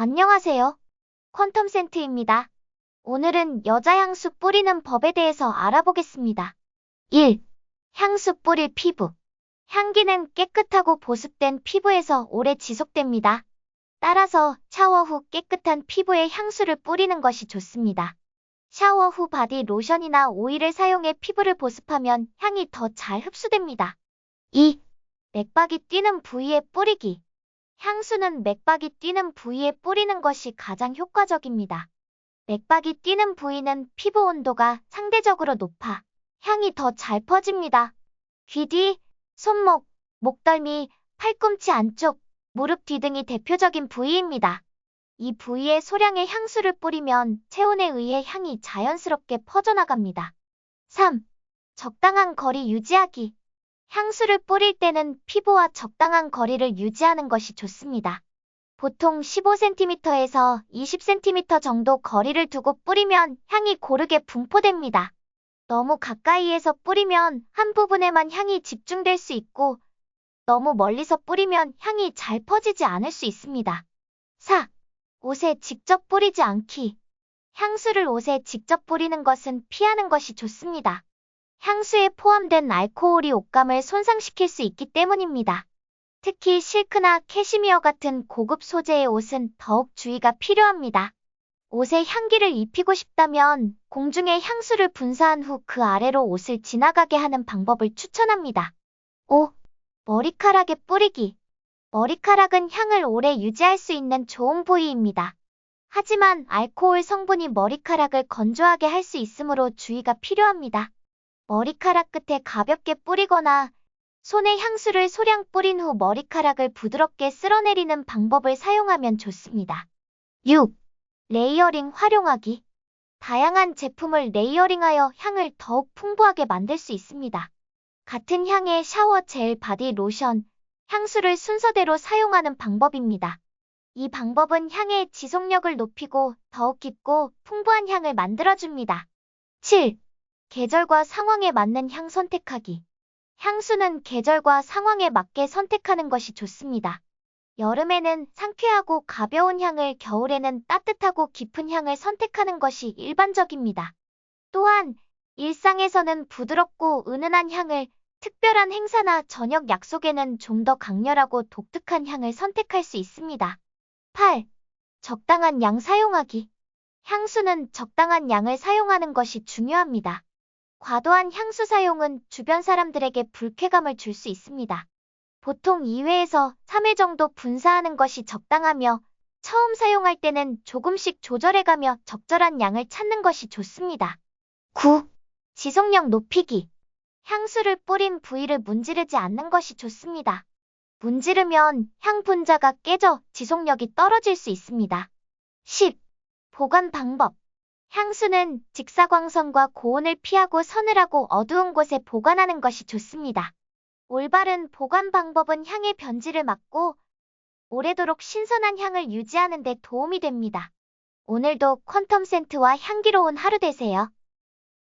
안녕하세요. 퀀텀 센트입니다. 오늘은 여자 향수 뿌리는 법에 대해서 알아보겠습니다. 1. 향수 뿌릴 피부. 향기는 깨끗하고 보습된 피부에서 오래 지속됩니다. 따라서 샤워 후 깨끗한 피부에 향수를 뿌리는 것이 좋습니다. 샤워 후 바디 로션이나 오일을 사용해 피부를 보습하면 향이 더 잘 흡수됩니다. 2. 맥박이 뛰는 부위에 뿌리기. 향수는 맥박이 뛰는 부위에 뿌리는 것이 가장 효과적입니다. 맥박이 뛰는 부위는 피부 온도가 상대적으로 높아 향이 더 잘 퍼집니다. 귀 뒤, 손목, 목덜미, 팔꿈치 안쪽, 무릎 뒤 등이 대표적인 부위입니다. 이 부위에 소량의 향수를 뿌리면 체온에 의해 향이 자연스럽게 퍼져나갑니다. 3. 적당한 거리 유지하기. 향수를 뿌릴 때는 피부와 적당한 거리를 유지하는 것이 좋습니다. 보통 15cm에서 20cm 정도 거리를 두고 뿌리면 향이 고르게 분포됩니다. 너무 가까이에서 뿌리면 한 부분에만 향이 집중될 수 있고 너무 멀리서 뿌리면 향이 잘 퍼지지 않을 수 있습니다. 4. 옷에 직접 뿌리지 않기. 향수를 옷에 직접 뿌리는 것은 피하는 것이 좋습니다. 향수에 포함된 알코올이 옷감을 손상시킬 수 있기 때문입니다. 특히 실크나 캐시미어 같은 고급 소재의 옷은 더욱 주의가 필요합니다. 옷에 향기를 입히고 싶다면 공중에 향수를 분사한 후 그 아래로 옷을 지나가게 하는 방법을 추천합니다. 5. 머리카락에 뿌리기. 머리카락은 향을 오래 유지할 수 있는 좋은 부위입니다. 하지만 알코올 성분이 머리카락을 건조하게 할 수 있으므로 주의가 필요합니다. 머리카락 끝에 가볍게 뿌리거나 손에 향수를 소량 뿌린 후 머리카락을 부드럽게 쓸어내리는 방법을 사용하면 좋습니다. 6. 레이어링 활용하기. 다양한 제품을 레이어링하여 향을 더욱 풍부하게 만들 수 있습니다. 같은 향의 샤워 젤, 바디 로션, 향수를 순서대로 사용하는 방법입니다. 이 방법은 향의 지속력을 높이고 더욱 깊고 풍부한 향을 만들어줍니다. 7. 계절과 상황에 맞는 향 선택하기. 향수는 계절과 상황에 맞게 선택하는 것이 좋습니다. 여름에는 상쾌하고 가벼운 향을, 겨울에는 따뜻하고 깊은 향을 선택하는 것이 일반적입니다. 또한 일상에서는 부드럽고 은은한 향을, 특별한 행사나 저녁 약속에는 좀 더 강렬하고 독특한 향을 선택할 수 있습니다. 8. 적당한 양 사용하기. 향수는 적당한 양을 사용하는 것이 중요합니다. 과도한 향수 사용은 주변 사람들에게 불쾌감을 줄 수 있습니다. 보통 2회에서 3회 정도 분사하는 것이 적당하며 처음 사용할 때는 조금씩 조절해가며 적절한 양을 찾는 것이 좋습니다. 9. 지속력 높이기. 향수를 뿌린 부위를 문지르지 않는 것이 좋습니다. 문지르면 향 분자가 깨져 지속력이 떨어질 수 있습니다. 10. 보관 방법. 향수는 직사광선과 고온을 피하고 서늘하고 어두운 곳에 보관하는 것이 좋습니다. 올바른 보관 방법은 향의 변질을 막고 오래도록 신선한 향을 유지하는 데 도움이 됩니다. 오늘도 퀀텀 센트와 향기로운 하루 되세요.